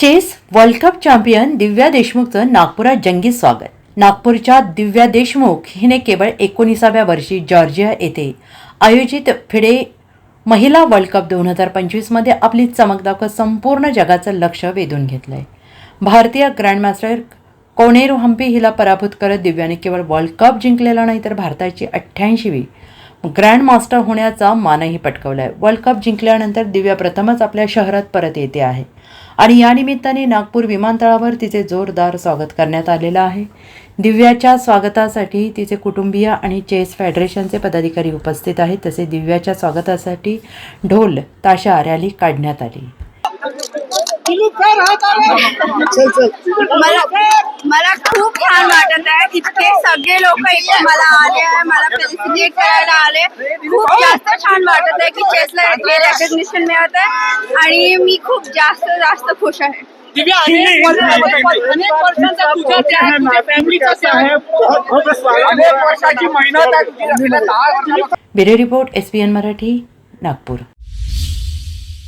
Chess world cup champion Divya देशमुखचं नागपुरात जंगी स्वागत. नागपूरच्या दिव्या देशमुख हिने केवळ एकोणीसाव्या वर्षी जॉर्जिया येथे आयोजित फिडे महिला वर्ल्ड कप दोन हजार पंचवीसमध्ये आपली चमक संपूर्ण जगाचं लक्ष वेधून घेतलं आहे भारतीय ग्रँडमास्टर कोनेरू हम्पी हिला पराभूत करत दिव्याने केवळ वर्ल्ड कप जिंकलेला नाही तर भारताची अठ्ठ्याऐंशीवी ग्रँड मास्टर होण्याचा मानही पटकावला आहे वर्ल्ड कप जिंकल्यानंतर दिव्या प्रथमच आपल्या शहरात परत येते आहे. आणि या निमित्ताने नागपूर विमानतळावर तिचे जोरदार स्वागत करण्यात आलेलं आहे. दिव्याच्या स्वागतासाठी तिचे कुटुंबीय आणि चेस फेडरेशनचे पदाधिकारी उपस्थित आहेत तसे दिव्याच्या स्वागतासाठी ढोल ताशा रॅली काढण्यात आली. मला वाटत आहे इतके सगळे लोक इथे मला आले आहे मला फेलिसिटेट करायला आले खूप जास्त छान वाटत आहे की चेसला रेकग्निशन मिळत आहे आणि मी खूप जास्त जास्त खुश आहे। दिव्या अनेक वर्षांचा तुझा जे तुझ्या फॅमिलीचा जे अनेक वर्षाची मेहनत आहे तुझी. दहा report S P N Marathi Nagpur.